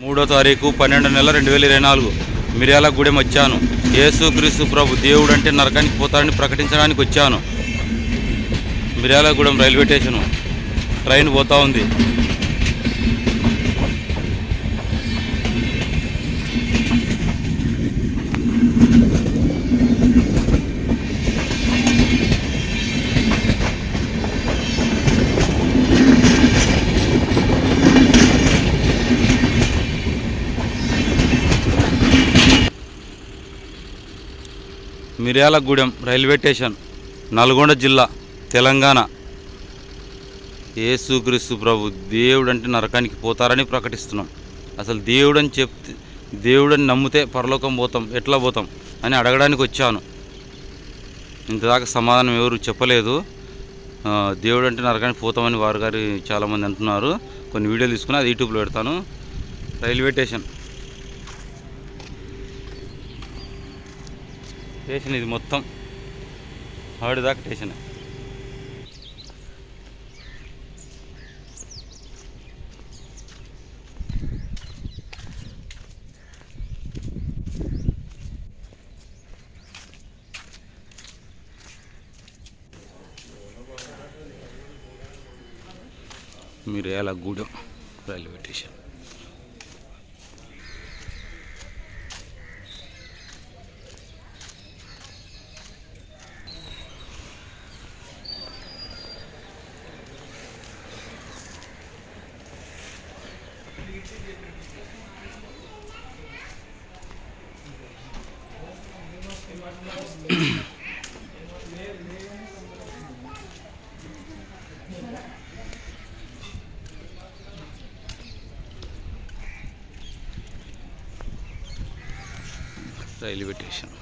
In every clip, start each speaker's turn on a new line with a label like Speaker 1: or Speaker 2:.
Speaker 1: మూడో తారీఖు పన్నెండు నెల రెండు వేల ఇరవై నాలుగు. మిర్యాల గూడెం వచ్చాను. యేసు క్రీస్తు ప్రభు దేవుడు అంటే నరకానికి పోతాడని ప్రకటించడానికి వచ్చాను. Miryalagudem railway station. ట్రైన్ పోతా ఉంది. మిర్యాలగూడెం రైల్వే స్టేషన్ నల్గొండ జిల్లా తెలంగాణ. యేసుక్రీస్తు ప్రభు దేవుడు అంటే నరకానికి పోతారని ప్రకటిస్తున్నాం. అసలు దేవుడని చెప్తే దేవుడని నమ్మితే పరలోకం పోతాం ఎట్లా పోతాం అని అడగడానికి వచ్చాను. ఇంతదాకా సమాధానం ఎవరు చెప్పలేదు. దేవుడు అంటే నరకానికి పోతామని వారు గారు చాలామంది అంటున్నారు. కొన్ని వీడియోలు తీసుకుని అది యూట్యూబ్లో పెడతాను. Railway station. స్టేషన్ ఇది మొత్తం. ఆవిడ దాకా మీరు ఎలా Gudem railway station? Railway station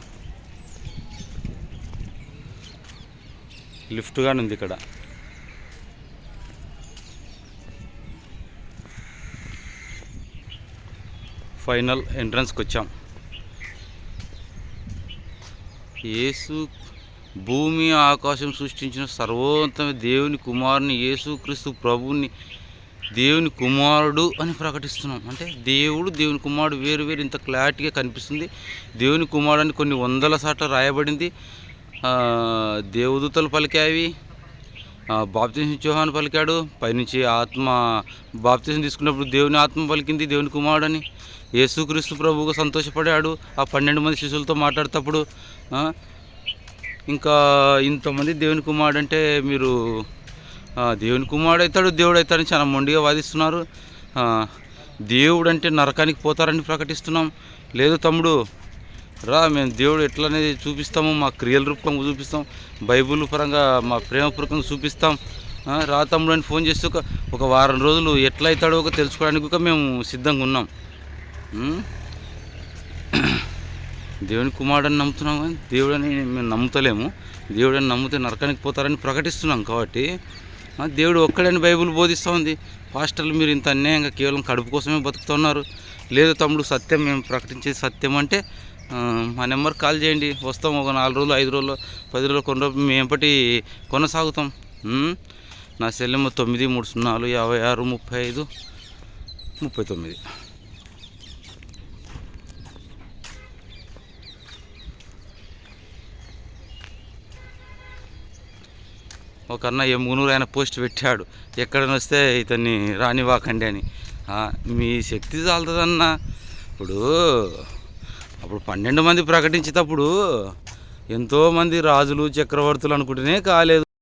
Speaker 1: lift గాని ఉంది ఇక్కడ. ఫైనల్ ఎంట్రన్స్కి వచ్చాం. యేసు భూమి ఆకాశం సృష్టించిన సర్వోత్తమ దేవుని కుమారుని యేసుక్రీస్తు ప్రభుని దేవుని కుమారుడు అని ప్రకటిస్తున్నాం. అంటే దేవుడు దేవుని కుమారుడు వేరు వేరు ఇంత క్లారిటీగా కనిపిస్తుంది. దేవుని కుమారుడు అని కొన్ని వందల సార్లు రాయబడింది. దేవదూతలు పలికావి బాప్తిజం చౌహాన్ పలికాడు. పైనుంచి ఆత్మ బాప్తిజం తీసుకున్నప్పుడు దేవుని ఆత్మ పలికింది దేవుని కుమారుడు అని యేసుక్రీస్తు ప్రభువుకు సంతోషపడాడు. ఆ పన్నెండు మంది శిశువులతో మాట్లాడేటప్పుడు ఇంకా ఇంతమంది దేవుని కుమారుడు అంటే మీరు దేవుని కుమారుడు అవుతాడు దేవుడు అవుతాడని చాలా మొండిగా వాదిస్తున్నారు. దేవుడు అంటే నరకానికి పోతారని ప్రకటిస్తున్నాం. లేదు తమ్ముడు రా మేము దేవుడు ఎట్లనేది చూపిస్తాము మా క్రియల రూపంగా చూపిస్తాం బైబిల్ పరంగా మా ప్రేమపూర్వకంగా చూపిస్తాం. రా తమ్ముడు అని ఫోన్ చేస్తే ఒక ఒక వారం రోజులు ఎట్లా అవుతాడో ఒక తెలుసుకోవడానికి కూడా మేము సిద్ధంగా ఉన్నాం. దేవుని కుమారుడని నమ్ముతున్నాం కానీ దేవుడని మేము నమ్ముతలేము. దేవుడని నమ్మితే నరకానికి పోతారని ప్రకటిస్తున్నాం కాబట్టి దేవుడు ఒక్కడని బైబిల్ బోధిస్తూ ఉంది. పాస్టర్లు మీరు ఇంత అన్యాయంగా కేవలం కడుపు కోసమే బతుకుతున్నారు. లేదు తమ్ముడు సత్యం మేము ప్రకటించేది సత్యం అంటే మా నెంబర్ కాల్ చేయండి. వస్తాం ఒక నాలుగు రోజులు ఐదు రోజులు పది రోజులు కొన్ని రోజులు మేము కొనసాగుతాం. నా నా నెంబర్ తొమ్మిది మూడు సున్నాలు యాభై ఆరు ముప్పై ఐదు ముప్పై తొమ్మిది. ఒక అన్న ఎమ్మునూరు ఆయన పోస్ట్ పెట్టాడు. ఎక్కడని వస్తే ఇతన్ని రానివ్వకండి అని. మీ శక్తి చాలుతుందన్న ఇప్పుడు అప్పుడు పన్నెండు మంది ప్రకటించేటప్పుడు ఎంతోమంది రాజులు చక్రవర్తులు అనుకుంటేనే కాలేదు.